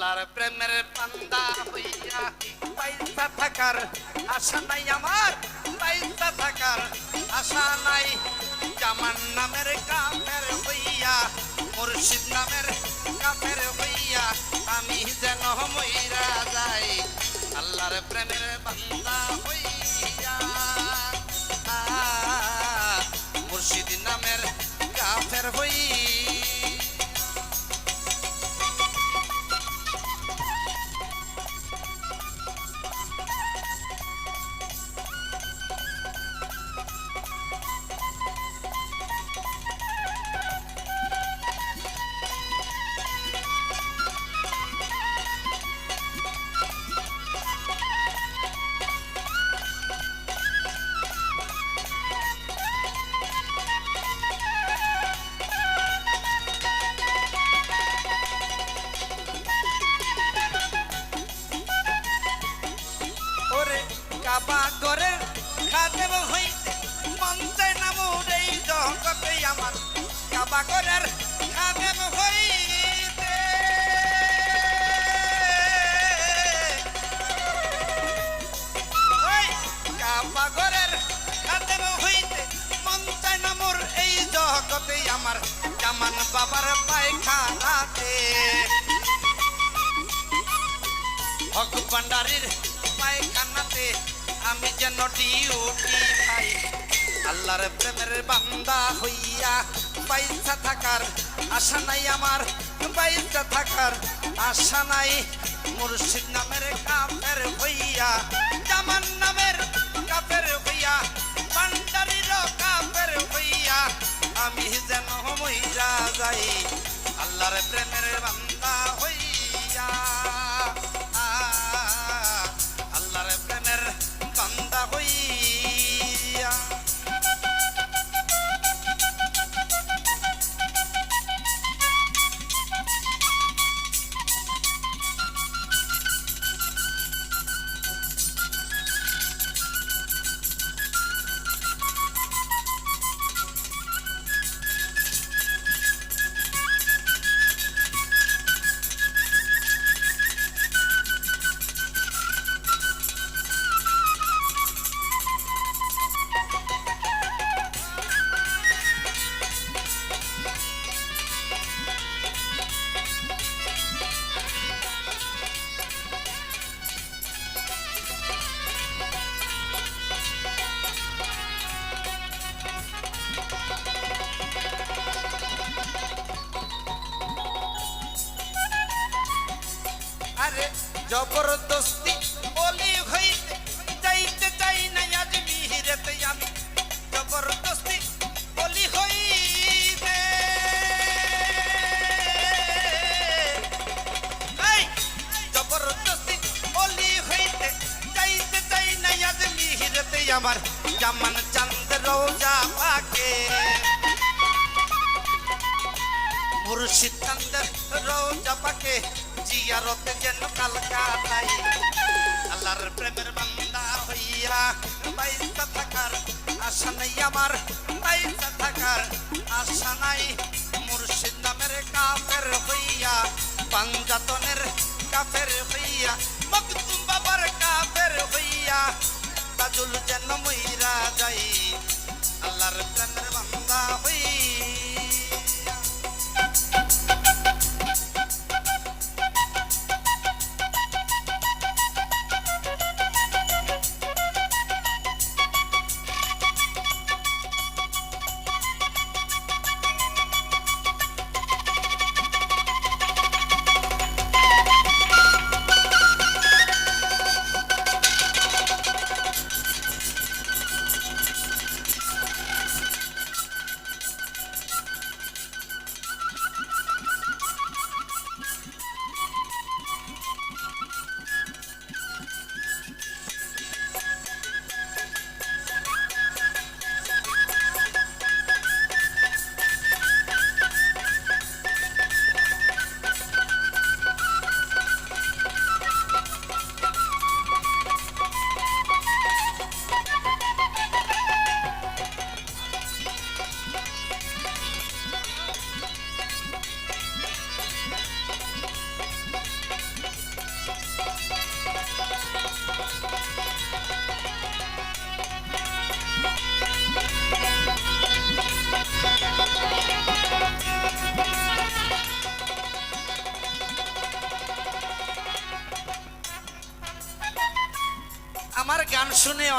আল্লাহর প্রেমের পান্দা হইয়া পাইসা থাকার আশা নাই আমার পাইসা থাকার আশা নাই। জামান নামের কামের হইয়া, মুর্শিদ নামের কামের হইয়া, আমি যেন মইরা যাই। আল্লাহর প্রেমের বান্দা হইয়া করে খাদেব হইতে মন্তে নামুর জগতে আমার। কাবা করার খাদেব হইতে ওই কাবা ঘরের খাদেব হইতে মন্তে নামুর এই জগতে আমার। জামান বাবার পায়খানাতে। হক ভান্ডারির পায়খানাতে আমি যেন ডিউটি পাই আল্লাহর প্রেমের বান্দা হইয়া পয়সা থাকার আশা নাই আমার পয়সা থাকার আশা নাই। মুর্শিদ নামের কাফের হইয়া, জামান নামের কাফের হইয়া, ভান্ডারির কাফের হইয়া, আমি যেন মইরা যাই। আল্লাহর প্রেমের বান্দা জবরদস্তি বলি হইতে যাইতে চাই না আজ মিহিরেতে আমি। জবরদস্তি বলি হইতে। জবরদস্তি বলি হইতে যাইতে চাই না আজ মিহিরেতে আমার। জামান চান্দ রোজা পাকে। মুর্শিদ চান্দের রোজা পাকে। জিয়ারতে যেন আল্লাহর প্রেমের বান্দা হইয়া বাইসা থাকার আশা নাই আমার বাইসা থাকার আশা নাই। মুর্শিদ নামের কাফের হইয়া, পাঞ্জাতনের কাফের হইয়া মকতুম বাবার কাফের হইয়া, তাজুল যেন মইরা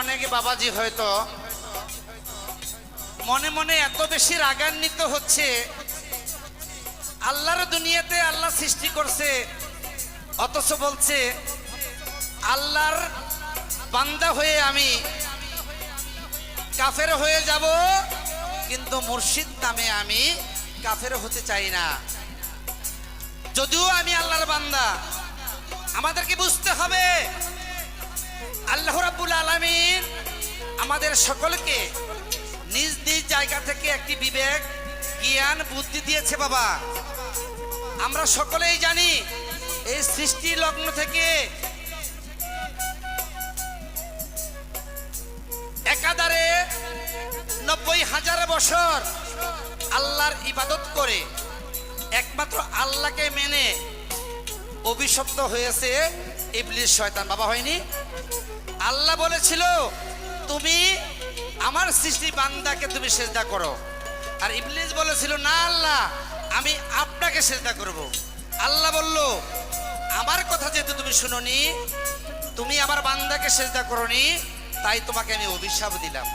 অনেকে বাবাজি হয়তো। মনে মনে এত বেশি রাগান্বিত হচ্ছে। আল্লাহর দুনিয়াতে আল্লাহ সৃষ্টি করছে, অথচ বলছে, আল্লাহর বান্দা হয়ে আমি কাফের হয়ে যাব, কিন্তু মুর্শিদ নামে আমি কাফের হতে চাই না। যদিও আমি আল্লাহর বান্দা, আমাদেরকে বুঝতে হবে। আল্লাহ রাব্বুল আলামিন আমাদের সকলকে নিজ নিজ জায়গা থেকে একটি বিবেক, জ্ঞান, বুদ্ধি দিয়েছে বাবা। আমরা সকলেই জানি এই সৃষ্টি লগ্ন থেকে একাধারে নব্বই হাজার বছর আল্লাহর ইবাদত করে একমাত্র আল্লাহকে মেনে অভিশপ্ত হয়েছে ইবলিশ শয়তান। বাবা হয়নি? আল্লাহ বলেছিল, তুমি আমার সৃষ্টি বান্দাকে তুমি সেজদা করো। আর ইবলিশ বলেছিল, না আল্লাহ, আমি আপনাকে সেজদা করব। আল্লাহ বলল, আমার কথা যেহেতু তুমি শুনোনি, তুমি আমার বান্দাকে সেজদা করনি, তাই তোমাকে আমি অভিশাপ দিলাম।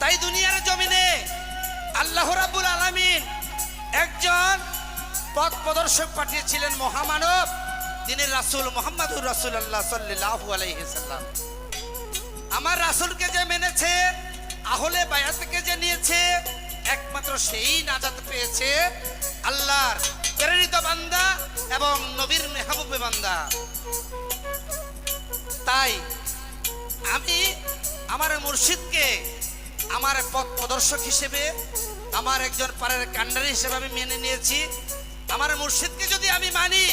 তাই দুনিয়ার জমিনে আল্লাহ রাব্বুল আলামিন একজন পথ প্রদর্শক পাঠিয়েছিলেন মহামানব। তিনি রাসূল মোহাম্মদুর রাসূলুল্লাহ সাল্লাল্লাহু আলাইহি সাল্লাম। আমার রাসূলকে যে মেনেছে, আহলে বায়াতকে যে নিয়েছে, একমাত্র সেই নাজাত পেয়েছে আল্লাহর প্রেরিত বান্দা এবং নবীর মেহবুবে বান্দা। তাই আমি আমার মুর্শিদকে আমার পথ প্রদর্শক হিসেবে, আমার একজন পাড়ার কান্ডারি হিসেবে আমি মেনে নিয়েছি। আমার মুর্শিদকে যদি আমি মানি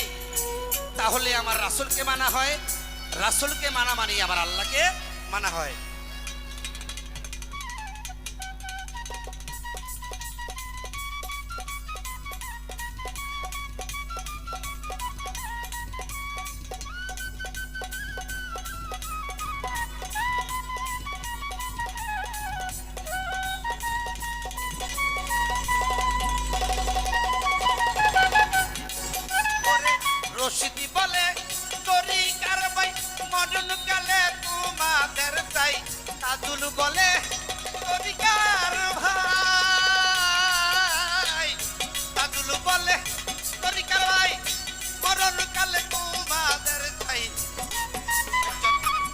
তাহলে আমার রাসুলকে মানা হয়। রাসুলকে মানা মানি আমার আল্লাহকে মানা হয়। তোমাদের চাই তাজুল বলে তরি ভাই। তাজুল বলে তরি কারবাই মরণ কালে তোমাদের চাই।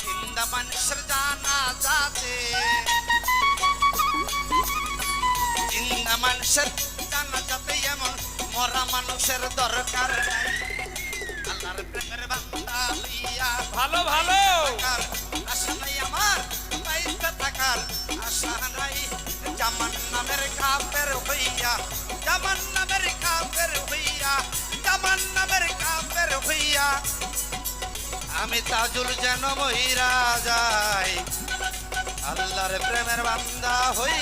জিন্দা মানুষের জানা যাতে। জিন্দা মানুষের জানা যাতে এমন মরা মানুষের দরকার নাই। আল্লাহর প্রেমের বান্দা ভালো ভালো। নামের কাপের হইয়া আমি তাজুল যেন মহিরা যাই। আল্লাহর প্রেমের বান্দা হই।